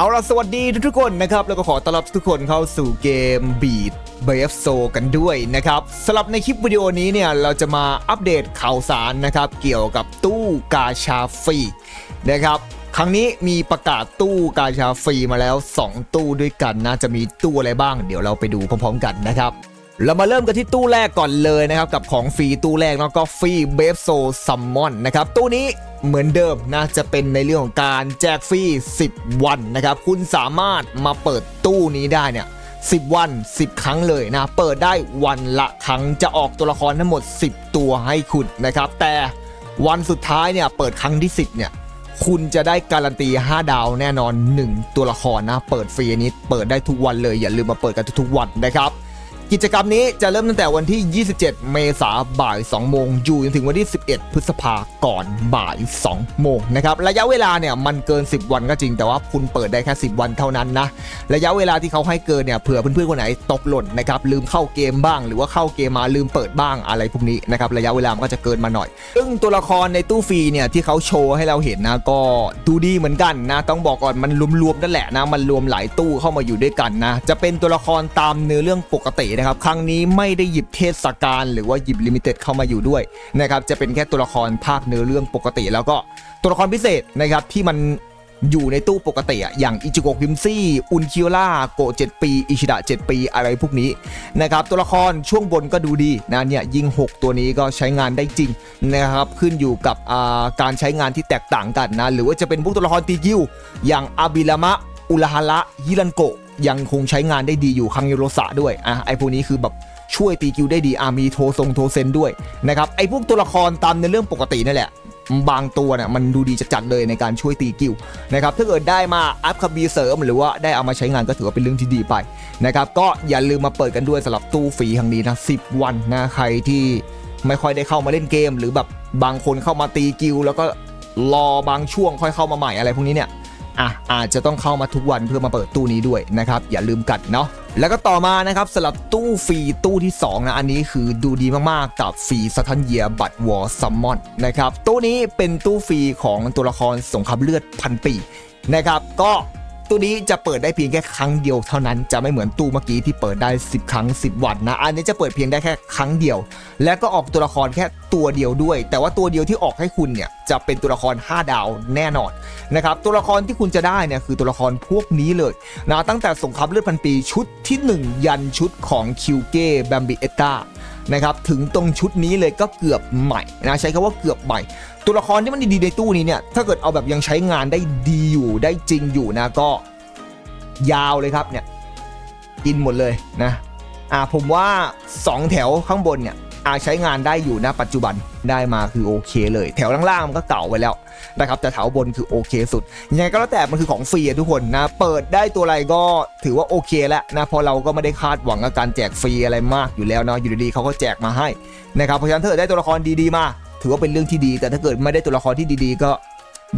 เอาล่ะสวัสดีทุกๆคนนะครับ แล้วก็ขอต้อนรับทุกคนเข้าสู่เกม Beat BF s o กันด้วยนะครับสำหรับในคลิปวิดีโอนี้เนี่ย เราจะมาอัปเดตข่าวสารนะครับ เกี่ยวกับตู้กาชาฟรีนะครับครั้งนี้มีประกาศตู้กาชาฟรีมาแล้ว 2 ตู้ด้วยกันนะจะมีตู้อะไรบ้าง เดี๋ยวเราไปดูพร้อมๆกันนะครับ เรามาเริ่มกันที่ตู้แรกก่อนเลยนะครับ กับของฟรีตู้แรกแล้วก็ฟรีเบฟโซซัมมอนนะครับ ตู้นี้เหมือนเดิมนะจะเป็นในเรื่องของการแจกฟรี 10 วันนะครับ คุณสามารถมาเปิดตู้นี้ได้เนี่ย10 วัน 10 ครั้งเลยนะ เปิดได้วันละครั้งจะออกตัวละครทั้งหมด 10 ตัวให้คุณนะครับ แต่วันสุดท้ายเนี่ยเปิดครั้งที่ 10เนี่ยคุณจะได้การันตี 5 ดาวแน่นอน 1 ตัวละครนะ เปิดฟรีนนี้เปิดได้ทุกวันเลยอย่าลืมมาเปิดกันทุกๆวันนะครับ กิจกรรมนี้จะเริ่มตั้งแต่วันที่ 27 เมษายนบ่าย 2 โมง อยู่จนถึงวันที่ 11 พฤษภาก่อนบ่าย 2 โมงนะครับ ระยะเวลาเนี่ยมันเกิน 10 วันก็จริง แต่ว่าคุณเปิดได้แค่ 10 วันเท่านั้นนะ ระยะเวลาที่เขาให้เกินเนี่ยเผื่อเพื่อนๆคนไหนตกหล่นนะครับลืมเข้าเกมบ้าง หรือว่าเข้าเกมมาลืมเปิดบ้างอะไรพวกนี้นะครับระยะเวลามันก็จะเกินมาหน่อย ซึ่งตัวละครในตู้ฟรีเนี่ยที่เขาโชว์ให้เราเห็นนะก็ดูดีเหมือนกันนะต้องบอกก่อนมันรวมๆนั่นแหละนะมันรวมหลายตู้เข้ามาอยู่ด้วยกันนะจะเป็นตัวละครตามเนื้อเรื่องปกตินะครับ ครั้งนี้ไม่ได้หยิบเทศกาลหรือว่าหยิบลิมิเต็ดเข้ามาอยู่ด้วยนะครับจะเป็นแค่ตัวละครภาคเนื้อเรื่องปกติ แล้วก็ตัวละครพิเศษนะครับที่มันอยู่ในตู้ปกติอะอย่างอิจิโกะกิมซี่ อุนคิโอล่า โกะ7ปี อิชิดะ7ปี อะไรพวกนี้นะครับ ตัวละครช่วงบนก็ดูดีนะเนี่ย ยิง 6 ตัวนี้ก็ใช้งานได้จริงนะครับ ขึ้นอยู่กับาการใช้งานที่แตกต่างกันนะ หรือว่าจะเป็นพวกตัวละครตีกิว อย่างอาบิลามะ อุลฮาระ ฮิรันโกะ ยังคงใช้งานได้ดีอยู่คังโยโรสะด้วยอะไอพวกนี้คือแบบช่วยตีกิวได้ดีอามีโททรงโทเซนด้วยนะครับไอพวกตัวละครตามในเรื่องปกตินั่นแหละบางตัวเนี่ยมันดูดีจัดๆเลยในการช่วยตีกิวนะครับถ้าเกิดได้มาอัพคาบีเสริมหรือว่าได้เอามาใช้งานก็ถือว่าเป็นเรื่องที่ดีไปนะครับก็อย่าลืมมาเปิดกันด้วยสำหรับตู้ฟรีครั้งนี้นะ10 วันนะใครที่ไม่ค่อยได้เข้ามาเล่นเกม หรือแบบบางคนเข้ามาตีกิวแล้วก็รอบางช่วงค่อยเข้ามาใหม่อะไรพวกนี้เนี่ย อะอาจจะต้องเข้ามาทุกวันเพื่อมาเปิดตู้นี้ด้วยนะครับอย่าลืมกัดเนาะแล้วก็ต่อมานะครับสำหรับตู้ฟรีตู้ที่ 2 นะ อันนี้คือดูดีมากๆกับฟรีสตันเยียบัตวอร์ซัมมอนนะครับตู้นี้เป็นตู้ฟรีของตัวละครสงครามเลือดพันปีนะครับก็ ตู้นี้จะเปิดได้เพียงแค่ครั้งเดียวเท่านั้นจะไม่เหมือนตู้เมื่อกี้ที่เปิดได้ 10 ครั้ง 10 วันนะ อันนี้จะเปิดเพียงได้แค่ครั้งเดียว และก็ออกตัวละครแค่ตัวเดียวด้วย แต่ว่าตัวเดียวที่ออกให้คุณเนี่ยจะเป็นตัวละคร 5 ดาวแน่นอนนะครับตัวละครที่คุณจะได้เนี่ยคือตัวละครพวกนี้เลยนะตั้งแต่สงครามเลือดพันปีชุดที่ 1 ยันชุดของคิวเก้แบมบิเอตา นะครับถึงตรงชุดนี้เลยก็เกือบใหม่นะใช้คำว่าเกือบใหม่ ตัวละครที่มันดีๆในตู้นี้เนี่ยถ้าเกิดเอาแบบยังใช้งานได้ดีอยู่ได้จริงอยู่นะก็ยาวเลยครับเนี่ยกินหมดเลยนะอ่าผมว่า 2 แถวข้างบนเนี่ย อาใช้งานได้อยู่นะปัจจุบันได้มาคือโอเคเลย แถวล่างๆมันก็เก่าไปแล้วนะครับแต่แถวบนคือโอเคสุดยังไงก็แล้วแต่มันคือของฟรีทุกคนนะ เปิดได้ตัวอะไรก็ถือว่าโอเคแล้วนะพอเราก็ไม่ได้คาดหวังกับการแจกฟรีอะไรมากอยู่แล้วเนาะอยู่ดีๆเขาก็แจกมาให้นะครับเพราะฉะนั้นถ้าเกิดได้ตัวละครดีๆมา ถือว่าเป็นเรื่องที่ดี แต่ถ้าเกิดไม่ได้ตัวละครที่ดีๆ ก็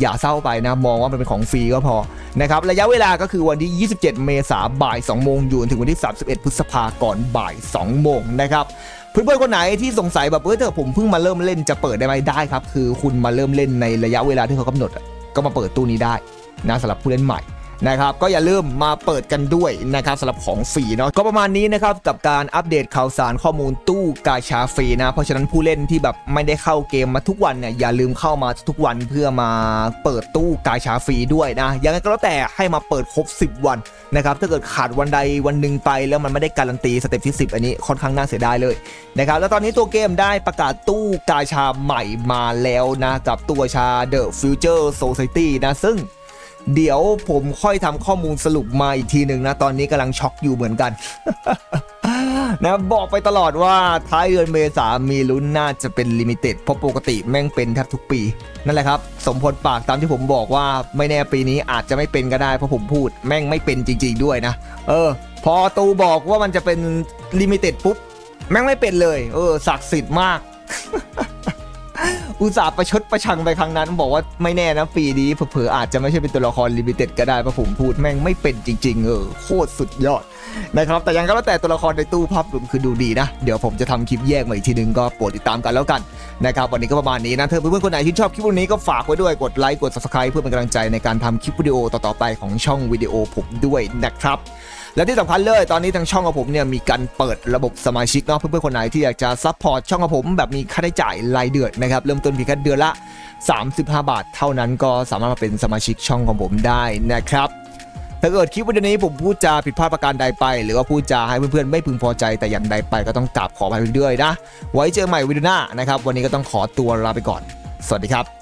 อย่าเศร้าไปนะมองว่ามันเป็นของฟรีก็พอนะครับระยะเวลาก็คือวันที่ 27 เมษายนบ่าย 2 โมงอยู่ถึงวันที่ 31 พฤษภาก่อนบ่าย 2 โมงนะครับ เพื่อนๆคนไหนที่สงสัยแบบเออถ้าผมเพิ่งมาเริ่มเล่นจะเปิดได้ไหมได้ครับ คือคุณมาเริ่มเล่นในระยะเวลาที่เขากำหนดก็มาเปิดตู้นี้ได้นะสำหรับผู้เล่นใหม่ นะครับก็อย่าลืมมาเปิดกันด้วยนะครับสำหรับของฟรีเนาะก็ประมาณนี้นะครับกับการอัปเดตข่าวสารข้อมูลตู้กาชาฟรีนะเพราะฉะนั้นผู้เล่นที่แบบไม่ได้เข้าเกมมาทุกวันเนี่ยอย่าลืมเข้ามาทุกวันเพื่อมาเปิดตู้กาชาฟรีด้วยนะยังไงก็แล้วแต่ให้มาเปิดครบ 10 วันนะครับถ้าเกิดขาดวันใดวันหนึ่งไปแล้วมันไม่ได้การันตีสเต็ปที่ 10 อันนี้ค่อนข้างน่าเสียดายเลยนะครับแล้วตอนนี้ตัวเกมได้ประกาศตู้กาชาใหม่มาแล้วนะกับตัวชา The Future Society นะซึ่ง เดี๋ยวผมค่อยทำข้อมูลสรุปมาอีกทีหนึ่งนะ ตอนนี้กำลังช็อกอยู่เหมือนกัน นะบอกไปตลอดว่าท้ายเดือนเมษามีลุ้นน่าจะเป็นลิมิเต็ดเพราะปกติแม่งเป็นแทบทุกปี นั่นแหละครับ สมพลปากตามที่ผมบอกว่าไม่แน่ปีนี้อาจจะไม่เป็นก็ได้เพราะผมพูด แม่งไม่เป็นจริง ๆ ด้วยนะ เออ พอตูบอกว่ามันจะเป็นลิมิเต็ดปุ๊บ แม่งไม่เป็นเลย เออศักดิ์สิทธิ์มาก อุตส่าห์ประชดประชังไปครั้งนั้น บอกว่าไม่แน่นะปีนี้เผลอๆอาจจะไม่ใช่เป็นตัวละครลิมิเต็ดก็ได้เพราะผมพูดแม่งไม่เป็นจริง ๆ เออโคตรสุดยอดนะครับแต่ยังก็แล้วแต่ตัวละครในตู้ภาพรวมคือดูดีนะ เดี๋ยวผมจะทำคลิปแยกมาอีกทีนึงก็โปรดติดตามกันแล้วกันนะครับวันนี้ก็ประมาณนี้นะเธอเพื่อนๆคนไหนที่ชอบคลิปวันนี้ก็ฝากไว้ด้วยกดไลค์กด subscribe เพื่อเป็นกำลังใจในการทำคลิปวิดีโอต่อๆไปของช่องวิดีโอผมด้วยนะครับและที่สำคัญเลยตอนนี้ทางช่องของผมเนี่ยมีการเปิดระบบสมาชิกเนาะเพื่อนๆคนไหนที่อยากจะซัพพอร์ตช่องของผมแบบมีค่าใช้จ่ายรายเดือนนะครับเริ่มต้นเพียงแค่เดือนละ 35 บาท เท่านั้นก็สามารถมาเป็นสมาชิกช่องของผมได้นะครับถ้าเกิดคลิปวิดีโอนี้ผมพูดจาผิดพลาดประการใดไป หรือว่าพูดจาให้เพื่อนๆไม่พึงพอใจแต่อย่างใดไปก็ต้องกราบขออภัยด้วยนะ ไว้เจอใหม่วิดีโอหน้านะครับ วันนี้ก็ต้องขอตัวลาไปก่อน สวัสดีครับ